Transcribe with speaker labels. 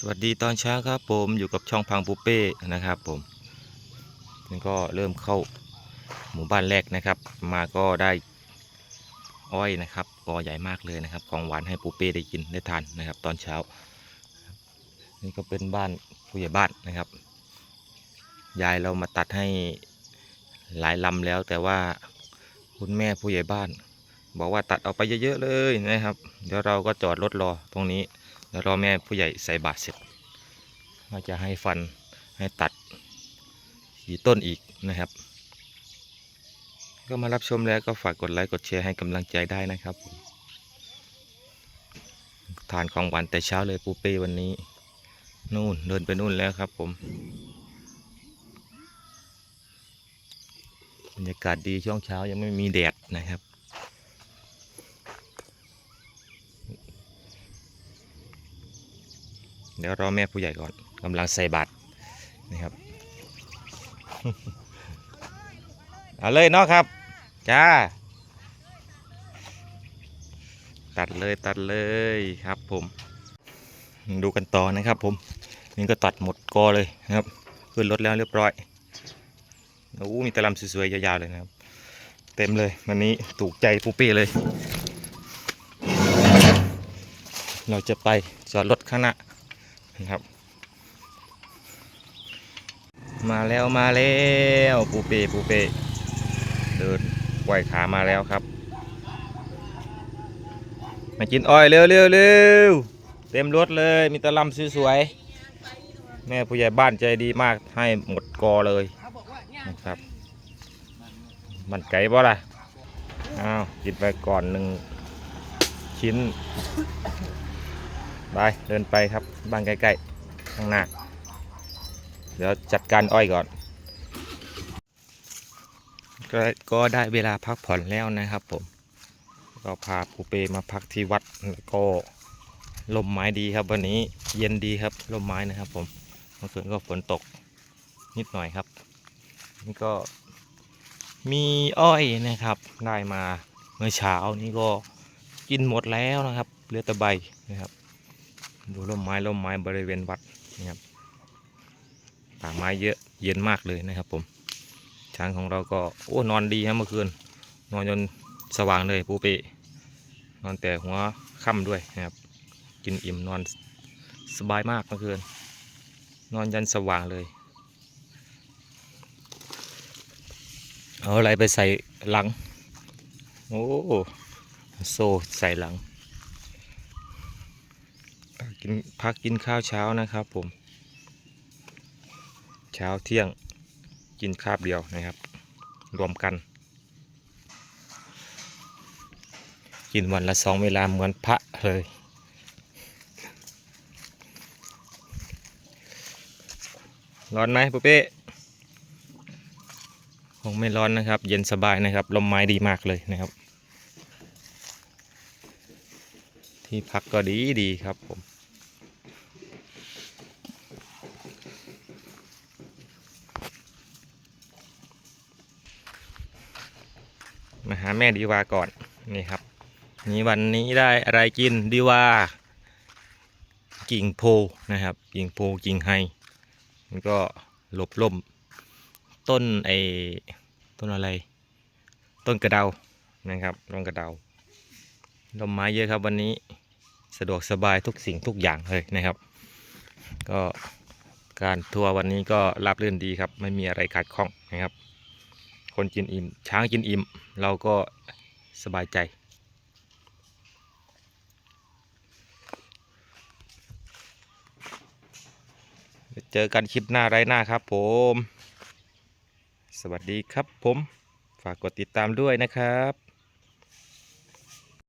Speaker 1: สวัสดีตอนเช้าครับผมอยู่กับช่องพังปูเป้นะครับผมนี่ก็เริ่มเข้าหมู่บ้านแรกนะครับ มาก็ได้อ้อยนะครับกอใหญ่มากเลยนะครับ ของหวานให้ปูเป้ได้กินได้ทานนะครับ ตอนเช้า นี่ก็เป็นบ้านผู้ใหญ่บ้านนะครับ ยายเรามาตัดให้หลายลำแล้ว แต่ว่าคุณแม่ผู้ใหญ่บ้าน บอกว่าตัดเอาไปเยอะๆเลยนะครับ เดี๋ยวเราก็จอดรถรอตรงนี้ แล้วรอแม่ผู้ใหญ่ใส่บาตรเสร็จก็จะให้ฟันให้ตัดกี่ต้นอีกนะครับ ก็มารับชมแล้วก็ฝากกดไลค์กดแชร์ให้กำลังใจได้นะครับ ทานของหวานแต่เช้าเลยปูเป้วันนี้ นู่นเดินไปนู่นแล้วครับผมบรรยากาศดีช่วงเช้ายังไม่มีแดดนะครับ เดี๋ยวรอแม่ผู้ใหญ่ก่อนกำลังใส่บาตรนะครับ เอาเลยเนาะครับ จ้า ตัดเลยตัดเลยครับผม ดูกันต่อนะครับผม นี่ก็ตัดหมดกอเลยนะครับ ขึ้นรถแล้วเรียบร้อยโอ้มีตะลำสวยๆยาวๆเลยนะครับ เต็มเลยวันนี้ถูกใจปูเป้เลย เราจะไปจอดรถข้างหน้า นะครับ มาแล้วมาแล้วปูเปปูเปเดินไหวขามาแล้วครับ มากินอ้อยเร็วเร็วเร็วเต็มรถเลยมีตะลำสวยๆแม่ผู้ใหญ่บ้านใจดีมากให้หมดกอเลยนะครับ มันไก่บ่ล่ะอ้าวกินไปก่อนหนึ่งชิ้น ไปเดินไปครับบ้านใกล้ๆข้างหน้า เดี๋ยวจัดการอ้อยก่อนก็ก็ได้เวลาพักผ่อนแล้วนะครับผม ก็พาปูเปมาพักที่วัดแล้วก็ลมไม้ดีครับวันนี้เย็นดีครับลมไม้นะครับผมเมื่อคืนก็ฝนตกนิดหน่อยครับ นี่ก็มีอ้อยนะครับ ได้มาเมื่อเช้านี้ก็กินหมดแล้วนะครับเหลือแต่ใบนะครับ ดูร่มไม้ร่มไม้บริเวณวัดนะครับป่าไม้เยอะเย็นมากเลยนะครับผม ช้างของเราก็โอ้นอนดีครับเมื่อคืน นอนจนสว่างเลยปูเปนอนแต่หัวค่ำด้วยนะครับ กินอิ่มนอนสบายมากเมื่อคืน นอนยันสว่างเลย เอาอะไรไปใส่หลัง โอ้ โซ่ใส่หลัง กินพักกินข้าวเช้านะครับผม เช้าเที่ยงกินคาบเดียวนะครับ รวมกัน กินวันละสองเวลาเหมือนพระเลยร้อนไหมปุ๊เป้คงไม่ร้อนนะครับ เย็นสบายนะครับ ลมไม้ดีมากเลยนะครับ ที่พักก็ดีดีครับผมมาหาแม่ดีวาก่อนนี่ครับ นี่วันนี้ได้อะไรกินดีวากิ่งโพนะครับ กิ่งโพกิ่งไฮมันก็หลบล่ม ต้นไอต้นอะไร ต้นกระเดานะครับต้นกระเดา ลมไม้เยอะครับวันนี้สะดวกสบายทุกสิ่งทุกอย่างเลยนะครับ ก็การทัวร์วันนี้ก็ราบรื่นดีครับ ไม่มีอะไรขาดข้องนะครับ คนกินอิ่ม ช้างกินอิ่ม เราก็สบายใจ เจอกันคลิปหน้าไรหน้าครับผม สวัสดีครับผม ฝากกดติดตามด้วยนะครับ